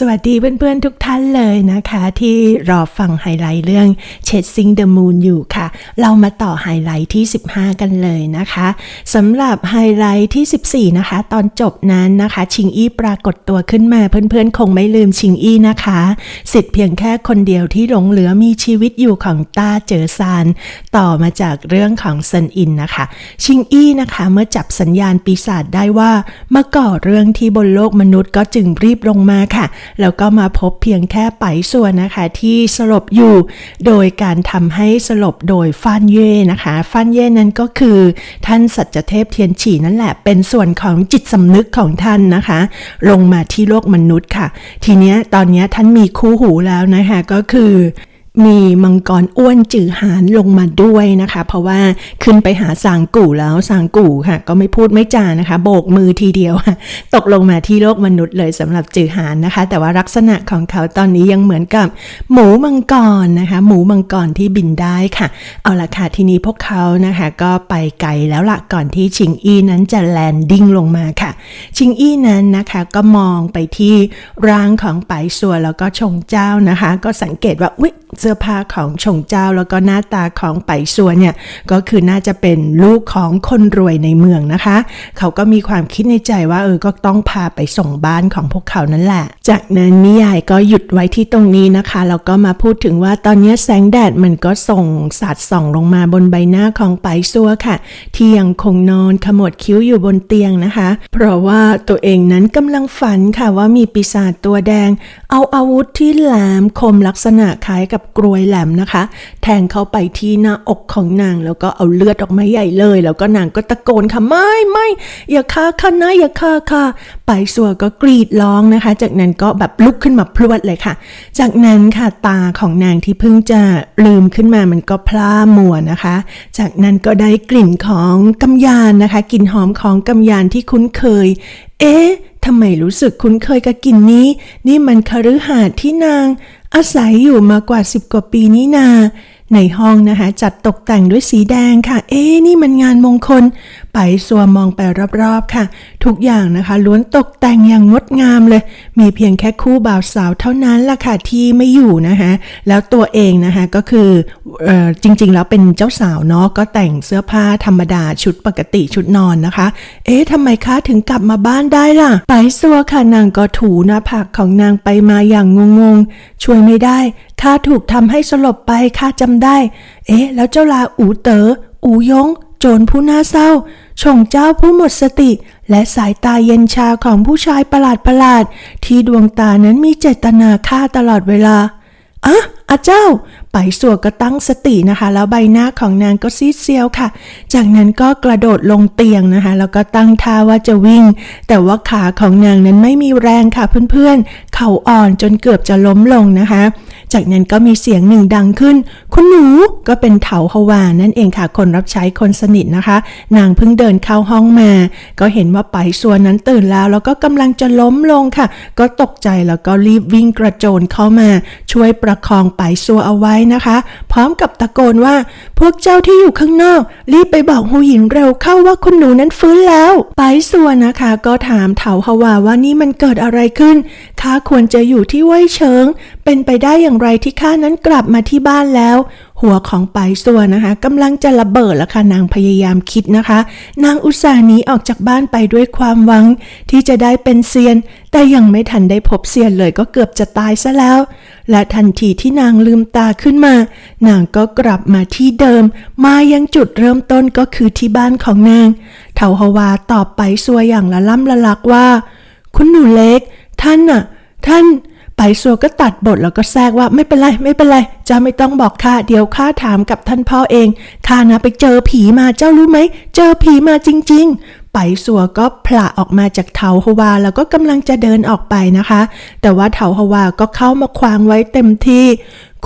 สวัสดีเพื่อนๆทุกท่านเลยนะคะ ที่รอฟังไฮไลท์เรื่อง Chasing the Moon อยู่ค่ะ เรามาต่อไฮไลท์ที่ 15 กันเลยนะคะสำหรับไฮไลท์ที่ 14 นะคะ ตอนจบนั้นนะคะ ชิงอี้ปรากฏตัวขึ้นมาเพื่อนๆ คงไม่ลืมชิงอี้นะคะสิทธิ์เพียงแค่คนเดียวที่หลงเหลือมีชีวิตอยู่ของต้าเจอซานต่อมาจากเรื่องของเซนอินนะคะ ชิงอี้นะคะเมื่อจับสัญญาณปีศาจได้ว่ามาก่อเรื่องที่บนโลกมนุษย์ก็จึงรีบลงมาค่ะแล้วก็มาพบเพียงแค่ไปส่วนนะคะที่สลบอยู่ โดยการทำให้สลบโดยฟันเย่นะคะฟันเย่นั้นก็คือท่านสัจเทพเทียนฉีนั่นแหละ เป็นส่วนของจิตสำนึกของท่านนะคะ ลงมาที่โลกมนุษย์ค่ะ ทีเนี้ยตอนเนี้ยท่านมีคู่หูแล้วนะคะก็คือ มีมังกรอ้วนจือหานลงมาด้วยนะคะ เพราะว่าขึ้นไปหาสางกู่แล้วสางกู่ค่ะ ก็ไม่พูดไม่จานะคะ โบกมือทีเดียว ตกลงมาที่โลกมนุษย์เลยสำหรับจือหานนะคะ แต่ว่าลักษณะของเขาตอนนี้ยังเหมือนกับหมูมังกรนะคะ หมูมังกรที่บินได้ค่ะ เอาละค่ะทีนี้พวกเขานะคะ ก็ไปไกลแล้วละก่อนที่ชิงอี้นั้นจะแลนดิ้งลงมาค่ะ ชิงอี้นั้นนะคะก็มองไปที่ร่างของไปสัวแล้วก็ชงเจ้านะคะ ก็สังเกตว่าอุ๊ยสื้อผ้าของชงเจ้า แล้วก็หน้าตาของไปสัวเนี่ยก็คือน่าจะเป็นลูกของคนรวยในเมืองนะคะ เขาก็มีความคิดในใจว่าเออก็ต้องพาไปส่งบ้านของพวกเขานั่นแหละ จากนั้นนิยายก็หยุดไว้ที่ตรงนี้นะคะแล้วก็มาพูดถึงว่าตอนนี้แสงแดดมันก็ส่งสาดส่องลงมาบนใบหน้าของไปสัวค่ะ ที่ยังคงนอนขมวดคิ้วอยู่บนเตียงนะคะ เพราะว่าตัวเองนั้นกำลังฝันค่ะว่ามีปีศาจตัวแดง เอาอาวุธที่แหลมคมลักษณะคล้ายกับกรวยแหลมนะคะ แทงเข้าไปที่หน้าอกของนาง แล้วก็เอาเลือดออกมาใหญ่เลย แล้วก็นางก็ตะโกนค่ะไม่ไม่อย่าฆ่าข้านะอย่าฆ่าค่ะไปสัวก็กรีดร้องนะคะ จากนั้นก็แบบลุกขึ้นมาพรวดเลยค่ะ จากนั้นค่ะตาของนางที่เพิ่งจะลืมขึ้นมามันก็พล่ามัวนะคะ จากนั้นก็ได้กลิ่นของกำยานนะคะกลิ่นหอมของกำยานที่คุ้นเคย เอ๊ะ ทำไมรู้สึกคุ้นเคยกับกลิ่นนี้ นี่มันคฤหาสน์ที่นาง อาศัยอยู่มากว่าสิบกว่าปีนี้นา ในห้องนะคะจัดตกแต่งด้วยสีแดงค่ะ เอ๊นี่มันงานมงคล ไปสัวมองไปรอบๆค่ะ ทุกอย่างนะคะ ล้วนตกแต่งอย่างงดงามเลย มีเพียงแค่คู่บ่าวสาวเท่านั้นล่ะค่ะที่ไม่อยู่นะคะแล้วตัวเองนะคะก็คือออจริงๆ แล้วเป็นเจ้าสาวเนาะก็แต่งเสื้อผ้าธรรมดาชุดปกติชุดนอนนะคะ เอ๊ะทำไมคะถึงกลับมาบ้านได้ล่ะ ไปสัวค่ะนางก็ถูหน้าผากของนางไปมาอย่างงงๆ ช่วยไม่ได้ข้าถูกทำให้สลบไปข้าจำได้ เอ๊ะ แล้วเจ้าลาอูเตอ๋ออูยง โจรผู้น่าเศร้าชงเจ้าผู้หมดสติ และสายตาเย็นชาของผู้ชายประหลาดประหลาด ที่ดวงตานั้นมีเจตนาฆ่าตลอดเวลาอะอาเจ้า ไปสัวก็ตั้งสตินะคะ แล้วใบหน้าของนางก็ซีดเซียวค่ะ จากนั้นก็กระโดดลงเตียงนะคะ แล้วก็ตั้งท่าว่าจะวิ่ง แต่ว่าขาของนางนั้นไม่มีแรงค่ะเพื่อนๆ เข่าอ่อนจนเกือบจะล้มลงนะคะ จากนั้นก็มีเสียงหนึ่งดังขึ้น คุณหนูก็เป็นเถาฮวานั่นเองค่ะ คนรับใช้คนสนิทนะคะ นางเพิ่งเดินเข้าห้องมา ก็เห็นว่าไปสัวนนั้นตื่นแล้ว แล้วก็กำลังจะล้มลงค่ะ ก็ตกใจแล้วก็รีบวิ่งกระโจนเข้ามา ช่วยประคองไปสัวเอาไว้นะคะ พร้อมกับตะโกนว่า พวกเจ้าที่อยู่ข้างนอก รีบไปบอกหูหญิงเร็วเข้าว่าคุณหนูนั้นฟื้นแล้ว ไปสัวนะคะ ก็ถามเถาฮวาว่านี่มันเกิดอะไรขึ้นข้าควรจะอยู่ที่ไว้เชิง เป็นไปได้อย่างไรที่ข้านั้นกลับมาที่บ้านแล้ว หัวของไปสัวนะคะกำลังจะระเบิดแล้วค่ะนางพยายามคิดนะคะ นางอุตส่าห์หนีออกจากบ้านไปด้วยความหวัง ที่จะได้เป็นเซียน แต่ยังไม่ทันได้พบเซียนเลยก็เกือบจะตายซะแล้ว และทันทีที่นางลืมตาขึ้นมา นางก็กลับมาที่เดิม มายังจุดเริ่มต้นก็คือที่บ้านของนางเถาฮวาตอบไปสัวอย่างละล่ำละลักว่า คุณหนูเล็ก ท่านน่ะ ท่าน ไปสัวก็ตัดบทแล้วก็แทรกว่าไม่เป็นไรไม่เป็นไรจ้าไม่ต้องบอกข้าเดี๋ยวข้าถามกับท่านพ่อเองข้านะไปเจอผีมาเจ้ารู้ไหมเจอผีมาจริง ๆ ไปสัวก็ผละออกมาจากเถาฮวาแล้วก็กำลังจะเดินออกไปนะคะ แต่ว่าเถาฮวาก็เข้ามาขวางไว้เต็มที่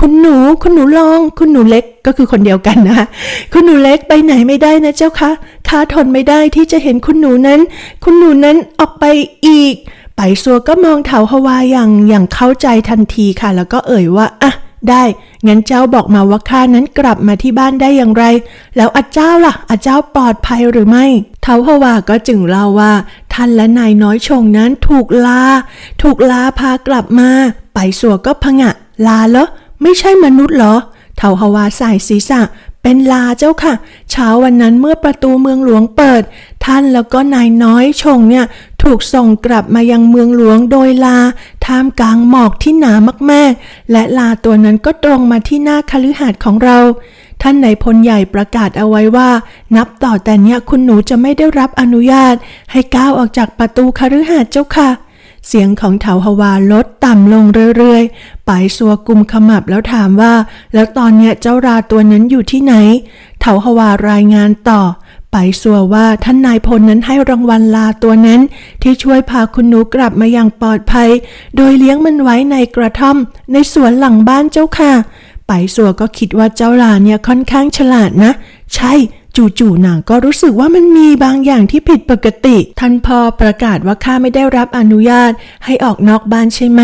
คุณหนูคุณหนูลอง คุณหนูเล็กก็คือคนเดียวกันนะคุณหนูเล็กไปไหนไม่ได้นะเจ้าคะข้าทนไม่ได้ที่จะเห็นคุณหนูนั้น คุณหนูนั้นออกไปอีก ไปสัวก็มองเถาฮวาอย่างอย่างเข้าใจทันทีค่ะ แล้วก็เอ่ยว่าอะได้งั้นเจ้าบอกมาว่าข้านั้นกลับมาที่บ้านได้อย่างไร แล้วอาเจ้าล่ะอาเจ้าปลอดภัยหรือไม่ เทาฮวาก็จึงเล่าว่า ท่านและนายน้อยชงนั้นถูกลา ถูกลาพากลับมา ไปสัวก็พงะ ลาเหรอไม่ใช่มนุษย์เหรอ เทาฮวาสายศีรษะ เป็นลาเจ้าค่ะ เช้าวันนั้นเมื่อประตูเมืองหลวงเปิด ท่านแล้วก็นายน้อยชงเนี่ย ถูกส่งกลับมายังเมืองหลวงโดยลาท่ามกลางหมอกที่หนามากๆ และลาตัวนั้นก็ตรงมาที่หน้าคฤหาสน์ของเรา ท่านนายพลใหญ่ประกาศเอาไว้ว่า นับต่อแต่เนี้ยคุณหนูจะไม่ได้รับอนุญาต ให้ก้าวออกจากประตูคฤหาสน์เจ้าค่ะ เสียงของเถาฮวาลดต่ำลงเรื่อยๆไปสัวกุมขมับแล้วถามว่า แล้วตอนเนี้ยเจ้าราตัวนั้นอยู่ที่ไหน เถาฮวารายงานต่อ ไปสัวว่าท่านนายพลนั้นให้รางวัลลาตัวนั้น ที่ช่วยพาคุณหนูกลับมาอย่างปลอดภัย โดยเลี้ยงมันไว้ในกระท่อม ในสวนหลังบ้านเจ้าค่ะ ไปสัวก็คิดว่าเจ้าลาเนี่ยค่อนข้างฉลาดนะ ใช่จู่ๆนางก็รู้สึกว่ามันมีบางอย่างที่ผิดปกติ ท่านพ่อประกาศว่าข้าไม่ได้รับอนุญาต ให้ออกนอกบ้านใช่ไหม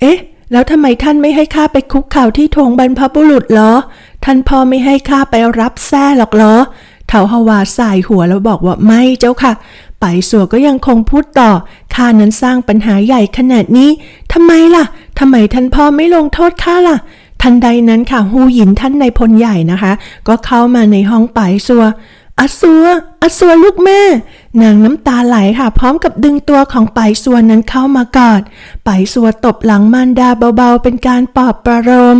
เอ๊ะ แล้วทำไมท่านไม่ให้ข้าไปคุกเข่าที่ธงบรรพบุรุษเหรอ ท่านพ่อไม่ให้ข้าไปรับแท้หรอกเหรอ เถาฮวาสายหัวแล้วบอกว่าไม่เจ้าค่ะ ไปสัวก็ยังคงพูดต่อ ข้านั้นสร้างปัญหาใหญ่ขนาดนี้ทำไมล่ะทำไมท่านพ่อไม่ลงโทษข้าล่ะ ทันใดนั้นค่ะฮูหยินท่านในพลใหญ่นะคะ ก็เข้ามาในห้องไปสัวอาสัวอาสัวลูกแม่ นางน้ำตาไหลค่ะ พร้อมกับดึงตัวของไปสัวนั้นเข้ามากอดไปสัวตบหลังมารดาเบาๆ เป็นการปลอบประโลม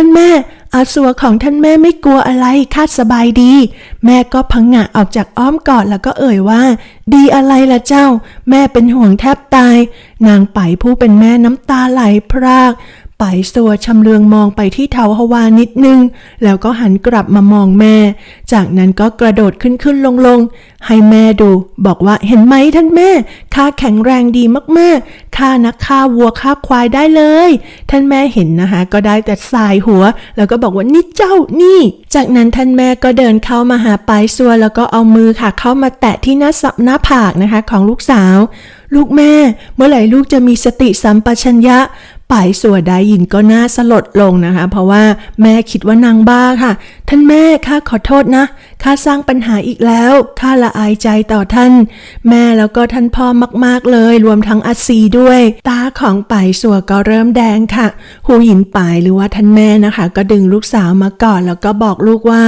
ท่านแม่อาสัวของท่านแม่ไม่กลัวอะไรข้าสบายดี แม่ก็พังงะออกจากอ้อมกอดแล้วก็เอ่ยว่า ดีอะไรล่ะเจ้า แม่เป็นห่วงแทบตาย นางไปผู้เป็นแม่น้ำตาไหลพราก ไปสัวชำเลืองมองไปที่เทาฮวานิดนึง แล้วก็หันกลับมามองแม่ จากนั้นก็กระโดดขึ้นขึ้นลงลงให้แม่ดู บอกว่าเห็นไหมท่านแม่ข้าแข็งแรงดีมากๆข้านักฆ่าวัวฆ่าควายได้เลย ท่านแม่เห็นนะคะก็ได้แต่สายหัว แล้วก็บอกว่านี่เจ้านี่ จากนั้นท่านแม่ก็เดินเข้ามาหาไปสัวแล้วก็เอามือค่ะ เข้ามาแตะที่หน้าสับหน้าผากนะคะของลูกสาว ลูกแม่ เมื่อไหร่ลูกจะมีสติสัมปชัญญะ ป่ายสัวได้ยินก็น่าสลดลงนะคะ เพราะว่าแม่คิดว่านางบ้าค่ะ ท่านแม่ข้าขอโทษนะข้าสร้างปัญหาอีกแล้วข้าละอายใจต่อท่าน แม่แล้วก็ท่านพ่อมากๆเลย รวมทั้งอาซีด้วย ตาของป่ายสัวก็เริ่มแดงค่ะ หูหยินป่ายหรือว่าท่านแม่นะคะ ก็ดึงลูกสาวมาก่อนแล้วก็บอกลูกว่า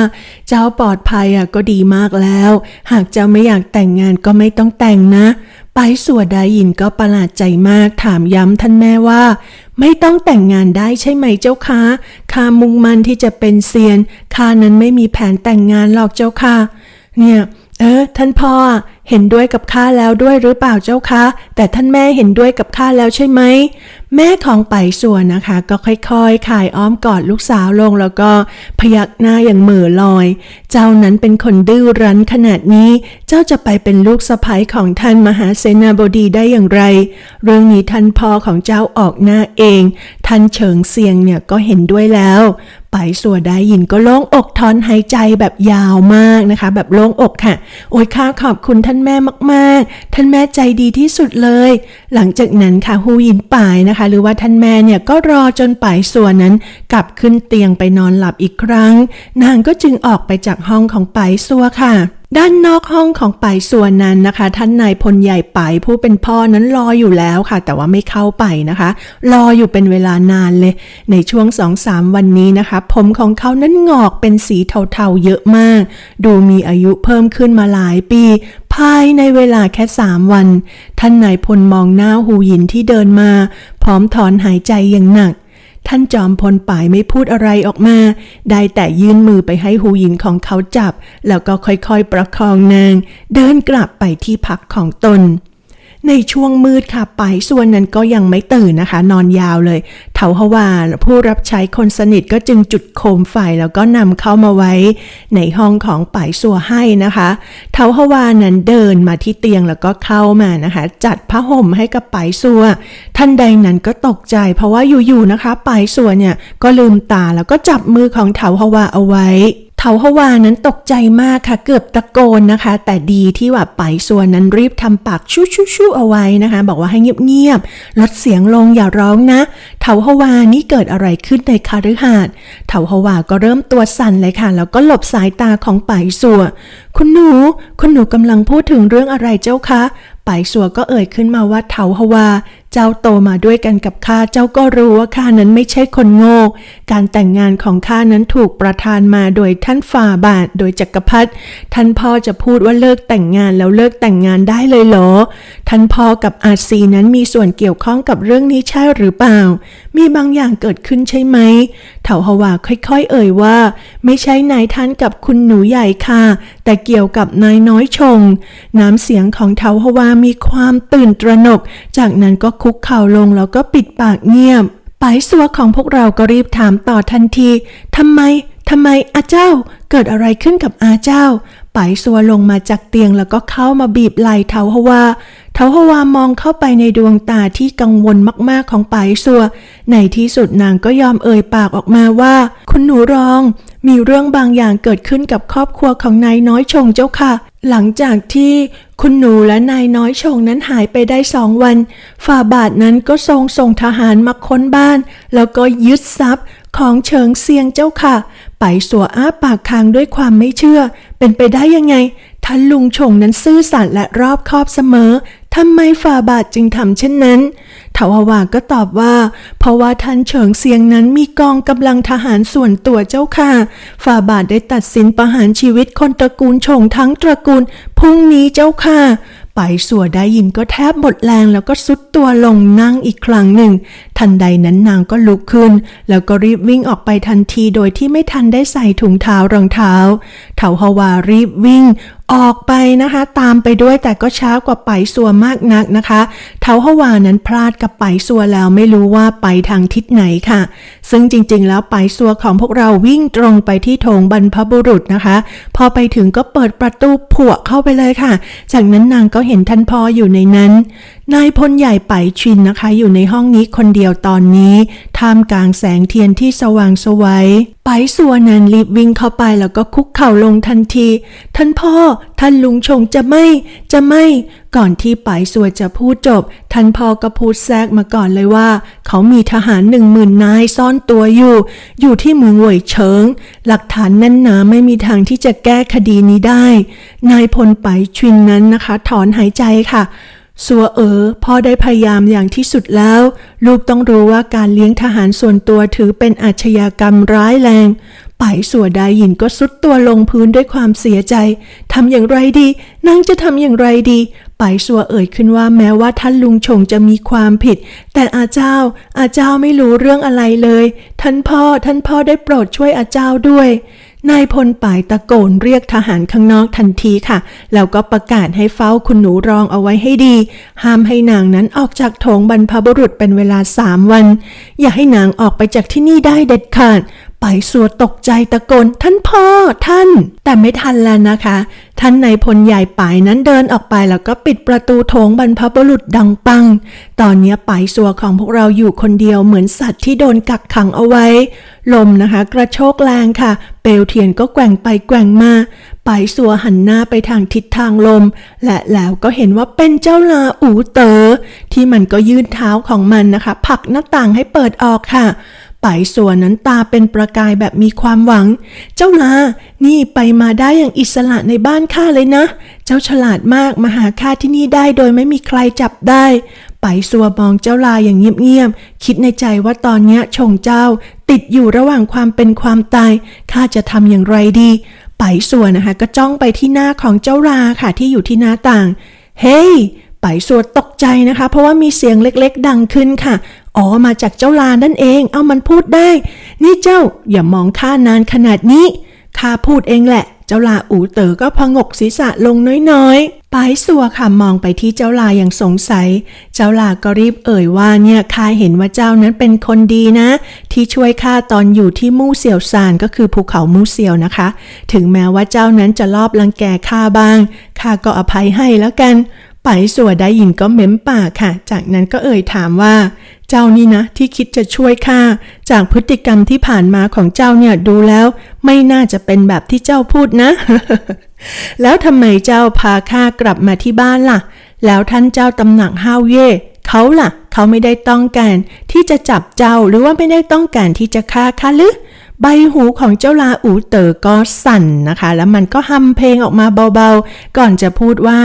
เจ้าปลอดภัยอะก็ดีมากแล้ว หากเจ้าไม่อยากแต่งงานก็ไม่ต้องแต่งนะ สัวดายินก็ประหลาดใจมากถามย้ำท่านแม่ว่า ไม่ต้องแต่งงานได้ใช่ไหมเจ้าคะข้ามุ่งมั่นที่จะเป็นเซียนข้านั้นไม่มีแผนแต่งงานหรอกเจ้าค่ะ เนี่ย เออ ท่านพ่อเห็นด้วยกับข้าแล้วด้วยหรือเปล่าเจ้าคะแต่ท่านแม่เห็นด้วยกับข้าแล้วใช่ไหม แม่ของไปส่วนนะคะ ก็ค่อยๆคายอ้อมกอดลูกสาวลงแล้วก็พยักหน้าอย่างเหม่อลอย เจ้านั้นเป็นคนดื้อรั้นขนาดนี้ เจ้าจะไปเป็นลูกสะใภ้ของท่านมหาเสนาบดีได้อย่างไร เรื่องนี้ท่านพ่อของเจ้าออกหน้าเอง ท่านเฉิงเซียงเนี่ยก็เห็นด้วยแล้วไปสัวได้ยินก็โล่งอกถอนหายใจแบบยาวมากนะคะ แบบโล่งอกค่ะ โอ้ยข้าขอบคุณท่านแม่มาก ๆ ท่านแม่ใจดีที่สุดเลย หลังจากนั้นค่ะฮูยินป่ายนะคะหรือว่าท่านแม่เนี่ยก็รอจนป่ายสัวนั้น กลับขึ้นเตียงไปนอนหลับอีกครั้ง นางก็จึงออกไปจากห้องของป่ายสัวค่ะด้านนอกห้องของป่ายส่วนนั้นนะคะ ท่านนายพลใหญ่ป่ายผู้เป็นพ่อนั้นรออยู่แล้วค่ะ แต่ว่าไม่เข้าไปนะคะ รออยู่เป็นเวลานานเลย ในช่วงสองสามวันนี้นะคะ ผมของเขานั้นงอกเป็นสีเทาๆเยอะมาก ดูมีอายุเพิ่มขึ้นมาหลายปี ภายในเวลาแค่สามวัน ท่านนายพลมองหน้าหูหยินที่เดินมา พร้อมถอนหายใจอย่างหนัก ท่านจอมพลป่ายไม่พูดอะไรออกมา ได้แต่ยื่นมือไปให้หูหยินของเขาจับ แล้วก็ค่อยๆประคองนาง เดินกลับไปที่พักของตน ในช่วงมืดค่ะไปส่วนนั้นก็ยังไม่ตื่นนะคะ นอนยาวเลยเถาฮวาผู้รับใช้คนสนิทก็จึงจุดโคมไฟแล้วก็นำเข้ามาไว้ ในห้องของป่ายสัวให้นะคะเถาฮวานั้นเดินมาที่เตียงแล้วก็เข้ามานะคะ จัดผ้าห่มให้กับป่ายสัวท่านใดนั้นก็ตกใจ เพราะว่าอยู่ๆนะคะป่ายสัวเนี่ยก็ลืมตาแล้วก็จับมือของเถาฮวาเอาไว้ เถาฮวานั้นตกใจมากค่ะ เกือบตะโกนนะคะ แต่ดีที่ว่าไปส่วนนั้นรีบทำปากชู้ชู้ชู้เอาไว้นะคะ บอกว่าให้เงียบๆลดเสียงลงอย่าร้องนะ เถาฮวานี่เกิดอะไรขึ้นในคาฤหาสน์เถาฮวาก็เริ่มตัวสั่นเลยค่ะ แล้วก็หลบสายตาของไปสัวคุณหนู คุณหนูกำลังพูดถึงเรื่องอะไรเจ้าคะไปสัวก็เอ่ยขึ้นมาว่าเถาฮวา เจ้าโตมาด้วยกันกับข้า เจ้าก็รู้ว่าข้านั้นไม่ใช่คนโง่ การแต่งงานของข้านั้นถูกประทานมาโดยท่านฝ่าบาท โดยจักรพรรดิท่านพ่อจะพูดว่าเลิกแต่งงานแล้วเลิกแต่งงานได้เลยเหรอ ท่านพ่อกับอาซีนั้นมีส่วนเกี่ยวข้องกับเรื่องนี้ใช่หรือเปล่า มีบางอย่างเกิดขึ้นใช่ไหม เถาฮวาค่อยๆ เอ่ยว่า ไม่ใช่นายท่านกับคุณหนูใหญ่ค่ะ แต่เกี่ยวกับนายน้อยชง น้ำเสียงของเถาฮวามีความตื่นตระหนก จากนั้นก็คุกเข่าลงแล้วก็ปิดปากเงียบปายสัวของพวกเราก็รีบถามต่อทันทีทำไมทำไมอาเจ้า เกิดอะไรขึ้นกับอาเจ้าปายสัวลงมาจากเตียงแล้วก็เข้ามาบีบไหล่เทาฮวาเทาฮวามองเข้าไปในดวงตาที่กังวลมากๆของปายสัว ในที่สุดนางก็ยอมเอ่ยปากออกมาว่า คุณหนูรอง มีเรื่องบางอย่างเกิดขึ้นกับครอบครัวของนายน้อยชงเจ้าค่ะ หลังจากที่คุณหนูและนายน้อยชงนั้นหายไปได้สองวัน ฝ่าบาทนั้นก็ทรงส่งทหารมาค้นบ้าน แล้วก็ยึดทรัพย์ของเฉิงเซียงเจ้าค่ะ ไปสัวอ้าปากค้างด้วยความไม่เชื่อ เป็นไปได้ยังไงท่านลุงชงนั้นซื่อสัตย์และรอบคอบเสมอ ทำไมฝ่าบาทจึงทำเช่นนั้นเถาวาวาก็ตอบว่า เพราะว่าท่านเฉิงเซียงนั้นมีกองกำลังทหารส่วนตัวเจ้าค่ะ ฝ่าบาทได้ตัดสินประหารชีวิตคนตระกูลชงทั้งตระกูลพรุ่งนี้เจ้าค่ะไปสัวได้ยินก็แทบหมดแรงแล้วก็ซุดตัวลงนั่งอีกครั้งหนึ่ง ทันใดนั้นนางก็ลุกขึ้น แล้วก็รีบวิ่งออกไปทันทีโดยที่ไม่ทันได้ใส่ถุงเท้ารองเท้าเถาฮาวารีบวิ่ง ออกไปนะคะตามไปด้วยแต่ก็ช้ากว่าไปสัวมากนักนะคะเทาฮาวานั้นพลาดกับไปสัวแล้วไม่รู้ว่าไปทางทิศไหนค่ะ ซึ่งจริงๆ แล้วไปสัวของพวกเราวิ่งตรงไปที่โถงบรรพบุรุษนะคะ พอไปถึงก็เปิดประตูผัวเข้าไปเลยค่ะ จากนั้นนางก็เห็นท่านพ่ออยู่ในนั้น นายพลใหญ่ไปชินนะคะ อยู่ในห้องนี้คนเดียวตอนนี้ท่ามกลางแสงเทียนที่สว่างสวัยไปสัวนั้นรีบวิ่งเข้าไปแล้วก็คุกเข่าลงทันที ท่านพ่อ ท่านลุงชงจะไม่ จะไม่ ก่อนที่ไปสัวจะพูดจบ ท่านพ่อก็พูดแทรกมาก่อนเลยว่า เขามีทหารหนึ่งหมื่นนายซ่อนตัวอยู่ อยู่ที่เมืองเหวยเฉิง หลักฐานแน่นหนาไม่มีทางที่จะแก้คดีนี้ได้ นายพลไปชินนั้นนะคะ ถอนหายใจค่ะ สัวเอ๋อพ่อได้พยายามอย่างที่สุดแล้ว ลูกต้องรู้ว่าการเลี้ยงทหารส่วนตัวถือเป็นอาชญากรรมร้ายแรงไปสัวได้ยินก็สุดตัวลงพื้นด้วยความเสียใจทำอย่างไรดีนางจะทำอย่างไรดีไปสัวเอ่ยขึ้นว่าแม้ว่าท่านลุงชงจะมีความผิด แต่อาเจ้า อาเจ้าไม่รู้เรื่องอะไรเลย ท่านพ่อท่านพ่อได้โปรดช่วยอาเจ้าด้วย นายพลป่ายตะโกนเรียกทหารข้างนอกทันทีค่ะ แล้วก็ประกาศให้เฝ้าคุณหนูรองเอาไว้ให้ดี ห้ามให้นางนั้นออกจากโถงบรรพบุรุษเป็นเวลาสามวัน อย่าให้นางออกไปจากที่นี่ได้เด็ดขาด ไปสัวตกใจตะโกน ท่านพ่อท่าน แต่ไม่ทันแล้วนะคะ ท่านนายพลใหญ่ป่ายนั้นเดินออกไปแล้วก็ปิดประตูโถงบรรพบุรุษดังปัง ตอนนี้ป่ายสัวของพวกเราอยู่คนเดียวเหมือนสัตว์ที่โดนกักขังเอาไว้ ลมนะคะ กระโชกแรงค่ะ เปลวเทียนก็แกว่งไปแกว่งมาป่ายสัวหันหน้าไปทางทิศทางลม และแล้วก็เห็นว่าเป็นเจ้าลาอูเตอ๋อที่มันก็ยื่นเท้าของมันนะคะผลักหน้าต่างให้เปิดออกค่ะ ไปส่วนนั้นตาเป็นประกายแบบมีความหวัง เจ้าลา นี่ไปมาได้อย่างอิสระในบ้านข้าเลยนะ เจ้าฉลาดมากมาหาข้าที่นี่ได้โดยไม่มีใครจับได้ ไปสัวมองเจ้าลาอย่างเงียบๆ คิดในใจว่าตอนเนี้ยชงเจ้า ติดอยู่ระหว่างความเป็นความตาย ข้าจะทำอย่างไรดี ไปสัวนะคะก็จ้องไปที่หน้าของเจ้าลาค่ะที่อยู่ที่หน้าต่าง เฮ้ยไปสวดตกใจนะคะ เพราะว่ามีเสียงเล็กๆ ดังขึ้นค่ะ อ๋อมาจากเจ้าลานั่นเอง เอามันพูดได้ นี่เจ้าอย่ามองข้านานขนาดนี้ข้าพูดเองแหละ เจ้าลาอูเต๋อก็พงกศีรษะลงน้อยๆปายสัวค่ะมองไปที่เจ้าลาอย่างสงสัย เจ้าลาก็รีบเอ่ยว่าเนี่ยข้าเห็นว่าเจ้านั้นเป็นคนดีนะ ที่ช่วยข้าตอนอยู่ที่มู่เสี่ยวซานก็คือภูเขามู่เสี่ยวนะคะ ถึงแม้ว่าเจ้านั้นจะลอบลังแกข้าบ้างข้าก็อภัยให้แล้วกันไปสัวได้ยินก็เม้มปากค่ะ จากนั้นก็เอ่ยถามว่า เจ้านี่นะที่คิดจะช่วยข้าจากพฤติกรรมที่ผ่านมาของเจ้าเนี่ยดูแล้ว ไม่น่าจะเป็นแบบที่เจ้าพูดนะ แล้วทำไมเจ้าพาข้ากลับมาที่บ้านล่ะ แล้วท่านเจ้าตำหนักห้าวเย่เขาล่ะ เขาไม่ได้ต้องการที่จะจับเจ้าหรือว่าไม่ได้ต้องการที่จะฆ่าข้าหรือ ใบหูของเจ้าลาอูเต๋อก็สั่นนะคะ แล้วมันก็ฮัมเพลงออกมาเบาๆ ก่อนจะพูดว่า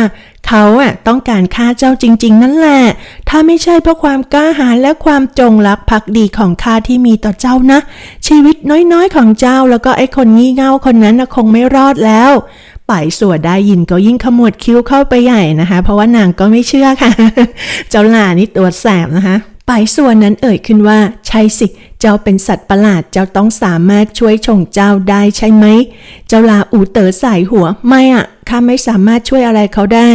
เขาอะต้องการฆ่าเจ้าจริง ๆ นั่นแหละ ถ้าไม่ใช่เพราะความกล้าหาญและความจงรักภักดีของข้าที่มีต่อเจ้านะ ชีวิตน้อยๆของเจ้าแล้วก็ไอ้คนงี่เง่าคนนั้นนะคงไม่รอดแล้วป่ายสัวได้ยินก็ยิ่งขมวดคิ้วเข้าไปใหญ่นะคะ เพราะว่านางก็ไม่เชื่อค่ะ เจ้าลานี่ตัวแสบนะคะ ปายส่วนั้นเอ่ยขึ้นว่า ใช่สิ เจ้าเป็นสัตว์ประหลาดเจ้าต้องสามารถช่วยชงเจ้าได้ใช่ไหม เจ้าลาอูเต๋อสายหัวไม่อะ ข้าไม่สามารถช่วยอะไรเขาได้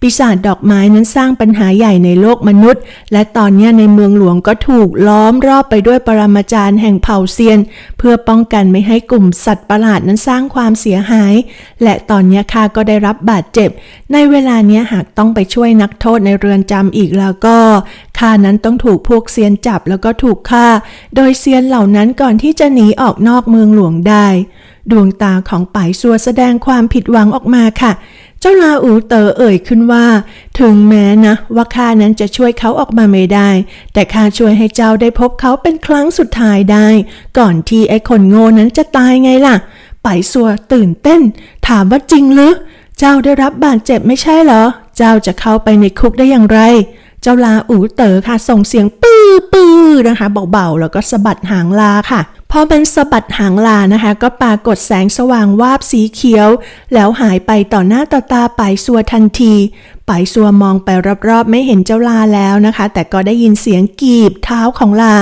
ปีศาจดอกไม้นั้นสร้างปัญหาใหญ่ในโลกมนุษย์ และตอนนี้ในเมืองหลวงก็ถูกล้อมรอบไปด้วยปรมาจารย์แห่งเผ่าเซียน เพื่อป้องกันไม่ให้กลุ่มสัตว์ประหลาดนั้นสร้างความเสียหาย และตอนนี้ข้าก็ได้รับบาดเจ็บ ในเวลานี้หากต้องไปช่วยนักโทษในเรือนจำอีกแล้วก็ข้านั้นต้องถูกพวกเซียนจับแล้วก็ถูกฆ่า โดยเซียนเหล่านั้นก่อนที่จะหนีออกนอกเมืองหลวงได้ ดวงตาของป่ายซัวแสดงความผิดหวังออกมาค่ะ เจ้าลาอูเตอเอ่ยขึ้นว่า ถึงแม้นะว่าข้านั้นจะช่วยเขาออกมาไม่ได้ แต่ข้าช่วยให้เจ้าได้พบเขาเป็นครั้งสุดท้ายได้ ก่อนที่ไอ้คนโง่นั้นจะตายไงล่ะป่ายซัวตื่นเต้น ถามว่าจริงหรือเจ้าได้รับบาดเจ็บไม่ใช่เหรอ เจ้าจะเข้าไปในคุกได้อย่างไรเจ้าลาอูเต๋อค่ะ ส่งเสียงปื้อปื้อนะคะเบาๆ แล้วก็สะบัดหางลาค่ะ พอเป็นสะบัดหางลานะคะ ก็ปรากฏแสงสว่างวาบสีเขียว แล้วหายไปต่อหน้าต่อตาป่ายซัวทันที ไป่ายซัวมองไปรอบๆ ไม่เห็นเจ้าลาแล้วนะคะ แต่ก็ได้ยินเสียงกีบเท้าของลา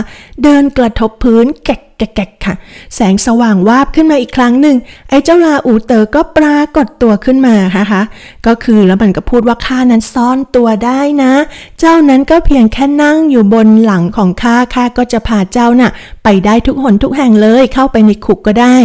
เดินกระทบพื้นแกะแกะค่ะ แสงสว่างวาบขึ้นมาอีกครั้งหนึ่ง ไอ้เจ้าลาอูเตอร์ก็ปรากฏตัวขึ้นมาค่ะก็คือแล้วมันก็พูดว่าข้านั้นซ่อนตัวได้นะ เจ้านั้นก็เพียงแค่นั่งอยู่บนหลังของข้า ข้าก็จะพาเจ้าน่ะ ไปได้ทุกหนทุกแห่งเลย เข้าไปในคุกก็ได้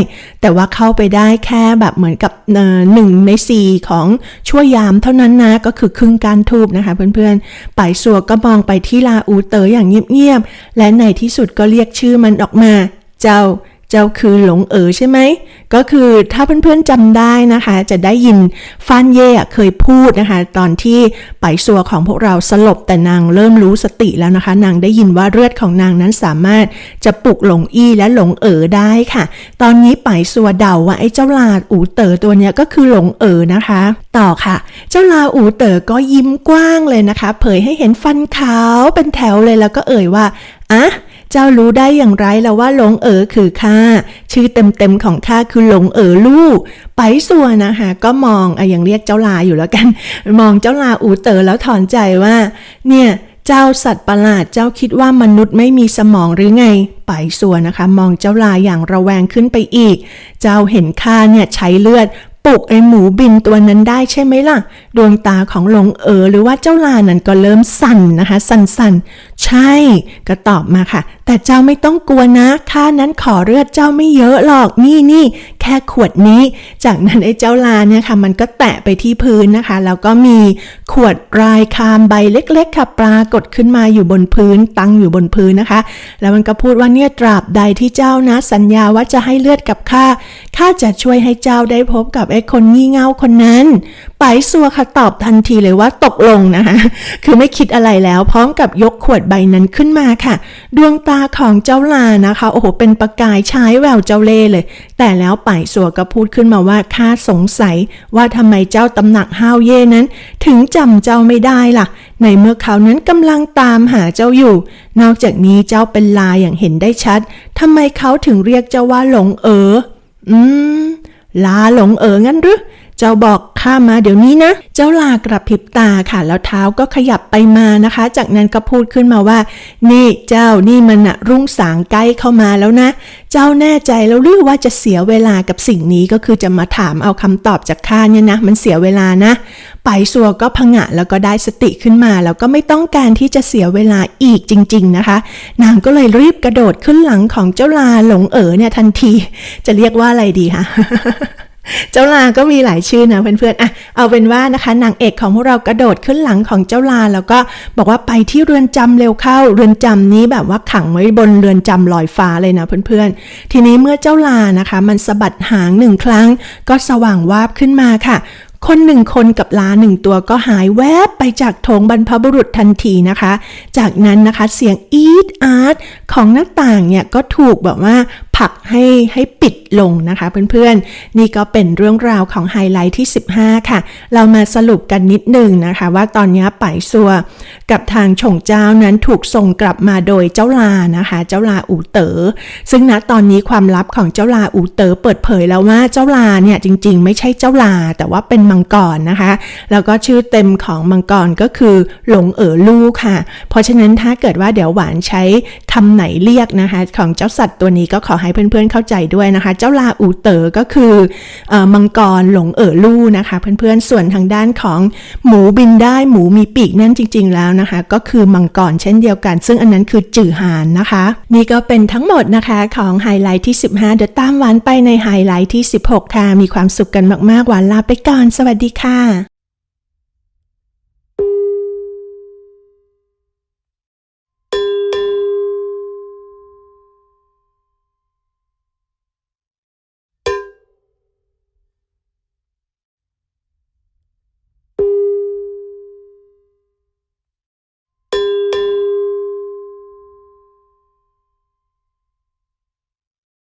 แต่ว่าเข้าไปได้แค่แบบเหมือนกับหนึ่งในสี่ของชั่วยามเท่านั้นนะ ก็คือครึ่งการทูบนะคะเพื่อนๆป่ายสัวก็มองไปที่ลาอูเตออย่างเงียบๆ และในที่สุดก็เรียกชื่อมันออกมา เจ้า เจ้าคือหลงเอ๋อใช่ไหม ก็คือถ้าเพื่อนๆจำได้นะคะ จะได้ยินฟานเย่เคยพูดนะคะ ตอนที่ไปซัวของพวกเราสลบแต่นางเริ่มรู้สติแล้วนะคะ นางได้ยินว่าเลือดของนางนั้นสามารถจะปลุกหลงอี้และหลงเอ๋อได้ค่ะ ตอนนี้ไปซัวเดาว่าไอ้เจ้าลาอูเต๋อตัวเนี้ยก็คือหลงเอ๋อนะคะ ต่อค่ะ เจ้าลาอูเต๋อก็ยิ้มกว้างเลยนะคะ เผยให้เห็นฟันขาวเป็นแถวเลยแล้วก็เอ่ยว่าอะ จ้ารู้ได้อย่างไรแล้วว่าหลงเอ๋อคือข้าชื่อเต็มๆของข้าคือหลงเอ๋อลู่ไปส่วนนะคะก็มองอะยังเรียกเจ้าลาอยู่แล้วกัน มองเจ้าลาอูเต๋อแล้วถอนใจว่า เนี่ยเจ้าสัตว์ประหลาดเจ้าคิดว่ามนุษย์ไม่มีสมองหรือไง ไปส่วนนะคะ มองเจ้าลาอย่างระแวงขึ้นไปอีก เจ้าเห็นข้าเนี่ยใช้เลือด ปลุกไอหมูบินตัวนั้นได้ใช่ไหมล่ะ ดวงตาของหลงเอ๋อหรือว่าเจ้าลานั้นก็เริ่มสั่นนะคะ สั่นๆ ใช่ ก็ตอบมาค่ะ แต่เจ้าไม่ต้องกลัวนะข้านั้นขอเลือดเจ้าไม่เยอะหรอกนี่นี่แค่ขวดนี้ จากนั้นไอ้เจ้าลาเนี่ยค่ะ มันก็แตะไปที่พื้นนะคะ แล้วก็มีขวดรายคามใบเล็ก ๆ ค่ะปรากฏขึ้นมาอยู่บนพื้น ตั้งอยู่บนพื้นนะคะ แล้วมันก็พูดว่าเนี่ยตราบใดที่เจ้านะ สัญญาว่าจะให้เลือดกับข้าข้าจะช่วยให้เจ้าได้พบกับไอ้คนงี่เง่าคนนั้นไปสัวค่ะตอบทันทีเลยว่าตกลงนะคะคือไม่คิดอะไรแล้วพร้อมกับยกขวดใบนั้นขึ้นมาค่ะ ดวงตาของเจ้าลานะคะ โอ้โห เป็นประกายฉายแววเจ้าเล่เลย แต่แล้วปายสัวก็พูดขึ้นมาว่าข้าสงสัยว่าทำไมเจ้าตำหนักห้าวเย่นั้น ถึงจำเจ้าไม่ได้ล่ะ ในเมื่อเขานั้นกำลังตามหาเจ้าอยู่ นอกจากนี้เจ้าเป็นลาอย่างเห็นได้ชัดทำไมเขาถึงเรียกเจ้าว่าหลงเอ๋ออืม ลาหลงเอ๋องั้นหรือ เจ้าบอกข้ามาเดี๋ยวนี้นะ เจ้าลากระพริบตาค่ะ แล้วเท้าก็ขยับไปมานะคะ จากนั้นก็พูดขึ้นมาว่า นี่เจ้านี่มันอะรุ่งสางใกล้เข้ามาแล้วนะ เจ้าแน่ใจแล้วหรือว่าจะเสียเวลากับสิ่งนี้ก็คือจะมาถามเอาคำตอบจากข้าเนี่ยนะ มันเสียเวลานะ ไปสัวก็พงะแล้วก็ได้สติขึ้นมา แล้วก็ไม่ต้องการที่จะเสียเวลาอีกจริง ๆนะคะ นางก็เลยรีบกระโดดขึ้นหลังของเจ้าลาหลงเอ๋อเนี่ยทันที จะเรียกว่าอะไรดีคะ เจ้าลาก็มีหลายชื่อนะเพื่อนๆอะเอาเป็นว่านะคะนางเอกของพวกเรากระโดดขึ้นหลังของเจ้าลาแล้วก็บอกว่าไปที่เรือนจำเร็วเข้า เรือนจำนี้แบบว่าขังไว้บนเรือนจำลอยฟ้าเลยนะเพื่อนๆ ทีนี้เมื่อเจ้าลานะคะ มันสะบัดหางหนึ่งครั้ง ก็สว่างวาบขึ้นมาค่ะคนหนึ่งคนกับลาหนึ่งตัวก็หายแวบไปจากโถงบรรพบุรุษทันทีนะคะ จากนั้นนะคะเสียงอีดอาร์ตของหน้าต่างเนี่ยก็ถูกแบบว่า ผลักให้ให้ปิดลงนะคะเพื่อนๆ นี่ก็เป็นเรื่องราวของไฮไลท์ที่ 15 ค่ะ เรามาสรุปกันนิดหนึ่งนะคะ ว่าตอนนี้ป่ายซัวกับทางฉงเจ้านั้นถูกส่งกลับมาโดยเจ้าลานะคะ เจ้าลาอูเตอ๋อซึ่งณตอนนี้ความลับของเจ้าลาอูเต๋อเปิดเผยแล้วว่าเจ้าลาเนี่ยจริงๆ ไม่ใช่เจ้าลา แต่ว่าเป็นมังกรนะคะ แล้วก็ชื่อเต็มของมังกรก็คือหลงเอ๋อลูค่ะ เพราะฉะนั้นถ้าเกิดว่าเดี๋ยวหวานใช้คำไหนเรียกนะคะ ของเจ้าสัตว์ตัวนี้ก็ขอให้เพื่อนๆเข้าใจด้วยนะคะ เจ้าลาอูเต๋อก็คืออมังกรหลงเอ๋อลู่นะคะ เพื่อนๆส่วนทางด้านของหมูบินได้หมูมีปีกนั่นจริง ๆ แล้วนะคะ ก็คือมังกรเช่นเดียวกัน ซึ่งอันนั้นคือจื่อหานนะคะ นี่ก็เป็นทั้งหมดนะคะของไฮไลท์ที่ 15 เดี๋ยวตามหวานไปในไฮไลท์ที่ 16 ค่ะ มีความสุขกันมากๆหวานลาไปก่อน สวัสดีค่ะ